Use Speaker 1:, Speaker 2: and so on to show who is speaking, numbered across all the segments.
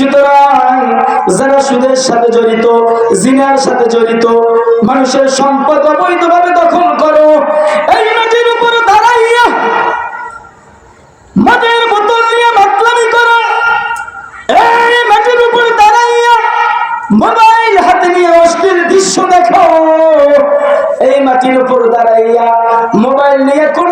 Speaker 1: সুতরাং যারা সুদের সাথে জড়িত, জিনার সাথে জড়িত, মানুষের সম্পদ দখল করো, এই উপর দাঁড়াইয়া বোতল নিয়ে মাতলামি করো। এই মাটির উপর দাঁড়াইয়া মোবাইল হাতে নিয়ে দৃশ্য দেখো। এই মাটির উপর দাঁড়াইয়া মোবাইল নিয়ে কোন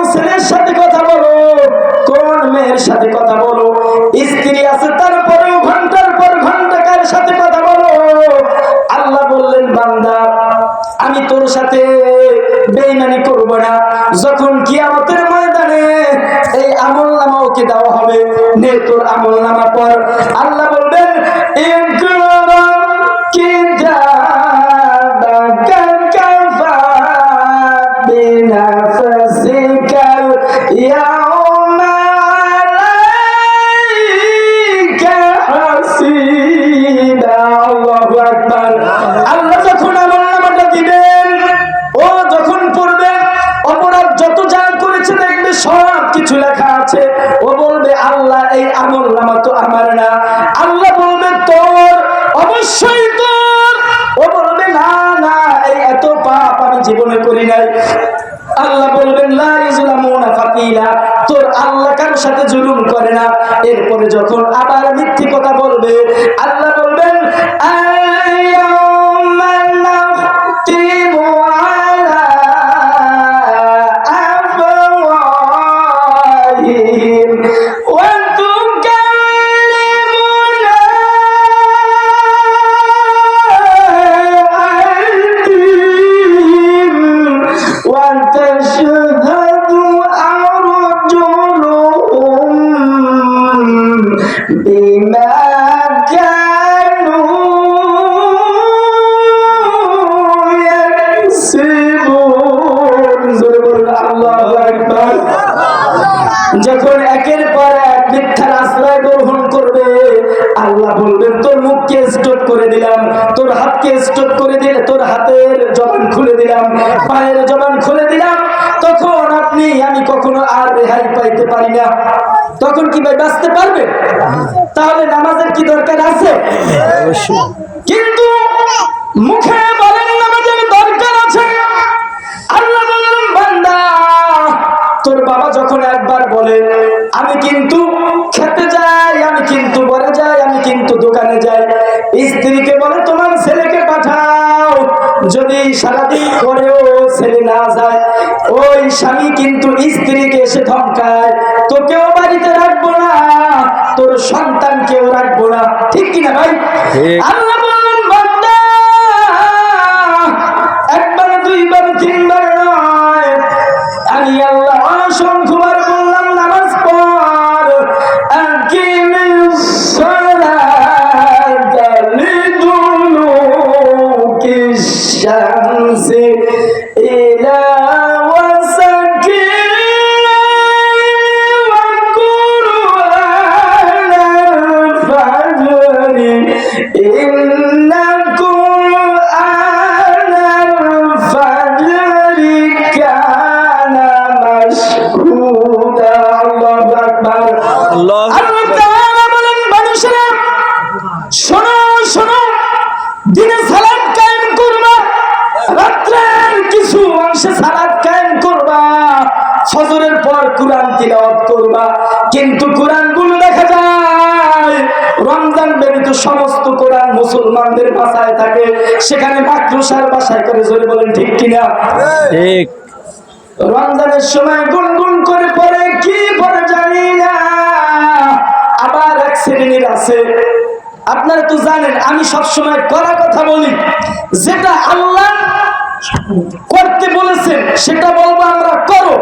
Speaker 1: আমি তোর সাথে বেইমানি করব না। যখন কিয়ামতের ময়দানে এই আমল নামা ওকে দেওয়া হবে? নে তোর আমল নামা পর আল্লাহ বলবেন আছে। ও বলবে, আল্লাহ, এই আমল নামা তো আমার না। আল্লাহ বলবে, তোর, অবশ্যই তোর। ও বলবে, না না, এই এত পাপ আমি জীবনে করি নাই। আল্লাহ বলবেন লা তোর আল্লাহ কার সাথে জুলুম করে না। এরপরে যখন আবার মিথ্যে কথা বলবে, আল্লাহ বলবেন আয়াউমা যখন একের পর এক মিথ্যার আশ্রয় গ্রহণ করবে আল্লাহ বলবেন তোর মুখকে স্টপ করে দিলাম তোর হাতকে স্টপ করে দিলে তোর হাতের জবান খুলে দিলাম পায়ের জবান খুলে দিলাম তখন আপনি আমি কখনো আর রেহাই পাইতে পারি না। তখন কি ভাই বাঁচতে পারবে? তাহলে নামাজের কি দরকার আছে? কিন্তু মুখে যখন একবার বলে আমি কিন্তু খেতে যাই আমি কিন্তু বলে যাই আমি কিন্তু দোকানে যাই। স্ত্রীকে বলে তোমার ছেলেকে পাঠাও। যদি সারাদিন পরেও ছেলে না যায় ওই স্বামী কিন্তু স্ত্রীকে এসে ধমকায় তোকেও বাড়িতে রাখব না তোর সন্তানকেও রাখব না। ঠিক কিনা ভাই? অংশে সালাত কায়েম করবা? ফজরের পর কোরআন তিলাওয়াত করবা। কিন্তু কোরআনগুলো দেখা যায় রমজান ব্যতীত সমস্ত কোরআন মুসলমানদের বাসায় থাকে। সেখানে মাতৃসার বাসায় করে জোরে বলেন ঠিক কিনা?
Speaker 2: ঠিক।
Speaker 1: রমজানের সময় গুনগুন করে পড়ে কি পড়ে জানি না। আবার এক শ্রেণির আছে। আপনারা তো জানেন আমি সব সময় করা কথা বলি। যেটা আল্লাহ করতে বলেছেন সেটা বলব আমরা করো।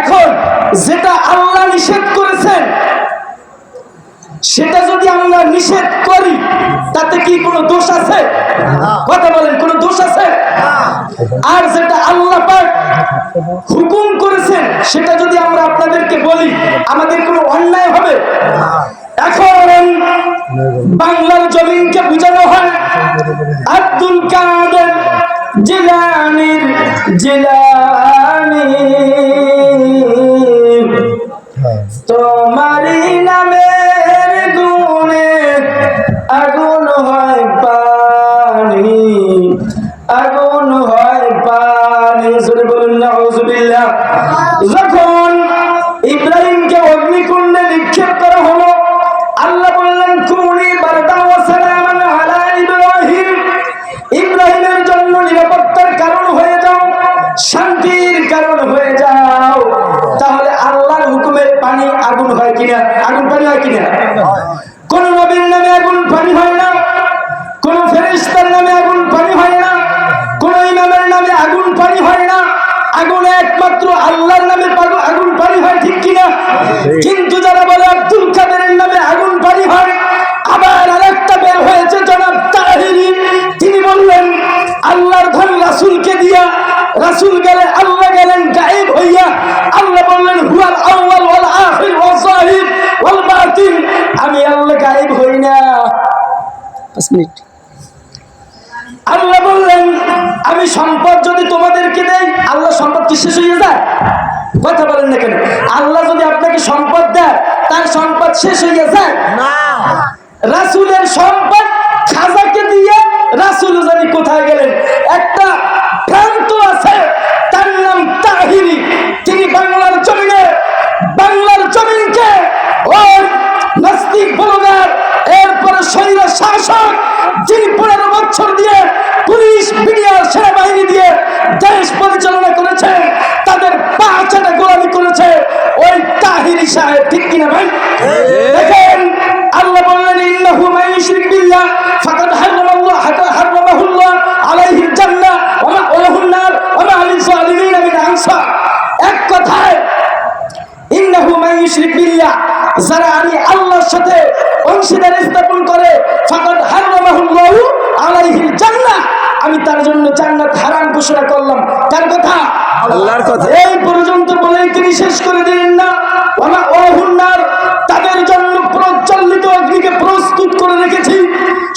Speaker 1: এখন যেটা আল্লাহ নিষেধ করেছেন সেটা যদি আমরা নিষেধ করি তাতে কি কোনো দোষ আছে? কথা বলেন কোনো দোষ আছে? আর যেটা আল্লাহ পাক হুকুম করেছেন, সেটা যদি আমরা আপনাদেরকে বলি, আমাদের কোনো অন্যায় হবে? এখন বাংলার জমিনকে বুঝানো হয়, আব্দুল কাদের জিলানির জিলানি কিনা নবীর নামে আগুন পানি হয় না কোন ফেরেশতার নামে আগুন পানি হয় না কোন ইমামের নামে আগুন পানি হয় না। আগুন একমাত্র আল্লাহর নামে আগুন পানি হয় ঠিক কিনা? কিন্তু যারা বলে আব্দুল কাদেরের নামে আগুন পানি হয় আবার আরেকটা বের হয়েছে জনাব তাহিরি। তিনি বললেন আল্লাহর ধন রাসূলকে দিয়া রাসূল গেলে আল্লাহ গেলেন গায়েব হইয়া আল্লাহ বললেন হুয়াল আউয়াল ওয়াল আখির ওয়াল জাহির আমি আল্লাহ গায়েব হই না। পাঁচ মিনিট। আল্লাহ বললেন আমি সম্পদ যদি তোমাদেরকে দেই আল্লাহ সম্পদ কি শেষ হয়ে যায়? কথা বলেন না কেন? আল্লাহ যদি আপনাকে সম্পদ দেয় তার সম্পদ শেষ হয়ে যায়? রাসূলের সম্পদ খাজাকে দিয়ে রাসূল জানি কোথায় গেলেন? একটা ভ্রান্ত আছে তার নাম তাহিরি তিনি বাংলার জমিনে বাংলার জমিনকে ওর নাস্তিক বলগার এরপরে শৈল শাসক যিনি পনেরো বছর দিয়ে পুলিশ মিডিয়ার সেনাবাহিনী দিয়ে দেশ পরিচালনা করেছে তাদের পাঁচাটা গোলামি করেছে ওই তাহিরি সাহেব ঠিক কিনা ভাই? দেখেন আল্লাহ বললেন ইন্নাহু মান ইউশরিক বিল্লাহ ফাকাদ হারামাল্লাহ হারামাহুল্লাহ আলাইহিল জান্নাহ ওয়া মা'ওয়াহুন নার ওয়া মা লিয-যালিমিন মিন আনসার এক কথায় ইন্নাহু মান ইউশরিক বিল্লাহ যারা আমি আল্লাহর সাথে অংশীদার স্থাপন করে ফাকাদ হারামাহুল্লাহু আলাইহিল জান্নাহ আমি তার জন্য জান্নাত হারাম ঘোষণা করলাম। কার কথা?
Speaker 2: আল্লাহর কথা।
Speaker 1: এই পর্যন্ত বলেই তিনি শেষ করে দিলেন না। ওমা ওহুন্নার তাদের জন্য প্রজ্বলিত অগ্নিকে প্রস্তুত করে রেখেছি।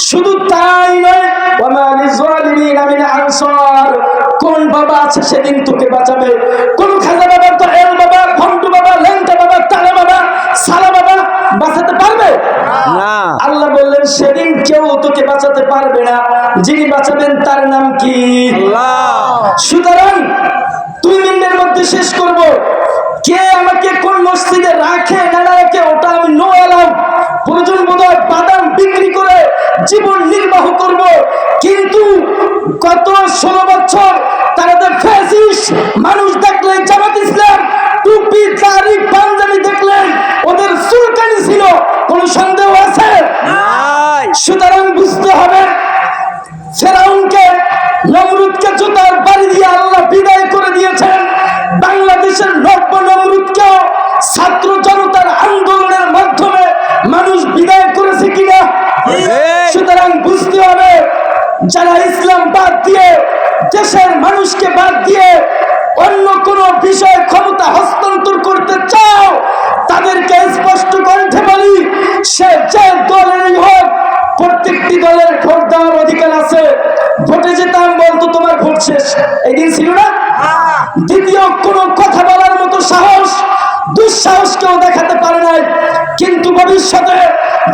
Speaker 1: শুধু তাই নয় ওমা লিজালিমিন মিন আনসার কোন বাবা আছে সেদিন তোকে বাঁচাবে? বললেন সেদিন কেউ তোকে বাঁচাতে পারবে না। যিনি বাঁচাবেন তার নাম কি? সুতরাং দুই মিনিটের মধ্যে শেষ করব। কে আমাকে কোন মসজিদে রাখে না রাখে ওটা আমি নো এলাম প্রয়োজন বোধ বাদাম বিক্রি করে জীবন নির্বাহ করব। কিন্তু গত ষোলো বছর তারা তো ফ্যাসিস মানুষ দেখলে জামাত ইসলাম টুপি দাড়ি পাঞ্জাবি দেখলেন ওদের সুলকানি ছিল কোনো সন্দেহ আছে? হস্তান্তর করতে চাও, তাদেরকে স্পষ্ট কণ্ঠে বলি, সে যে দলেরই হোক, প্রত্যেকটি দলের ভোট দেওয়ার অধিকার আছে। ভোটে যেতাম বলতো তোমার ভোট শেষ। এই দিন ছিল না? দ্বিতীয় কোনো কথা বলার মতো সাহস দুঃসাহস কেউ দেখাতে পারে নাই। কিন্তু ভবিষ্যতে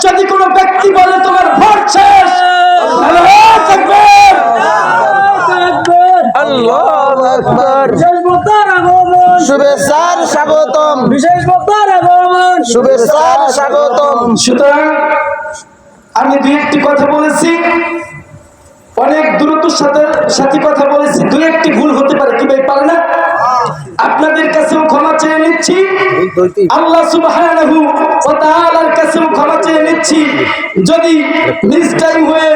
Speaker 1: যদি কোনো ব্যক্তি বলে তোমার ভোট শেষ আল্লাহু আকবার।
Speaker 2: আল্লাহু আকবার
Speaker 3: বিশেষ বক্তার আগমন
Speaker 2: শুভেচ্ছার স্বাগতম।
Speaker 3: বিশেষ বক্তার আগমন।
Speaker 2: শুভেচ্ছার স্বাগতম।
Speaker 1: সুতরাং আমি দুই একটি কথা বলেছি। অনেক দ্রুতর সাথে সাথে কথা বলেছি। দুই একটি ভুল হতে পারে কি ভাই পারে না? আপনাদের কাছেও ক্ষমা চেয়ে নিচ্ছি। আল্লাহ সুবহানাহু ওয়া তাআলার কাছেও ক্ষমা চেয়ে নিচ্ছি। যদি মিস টাইম হয়ে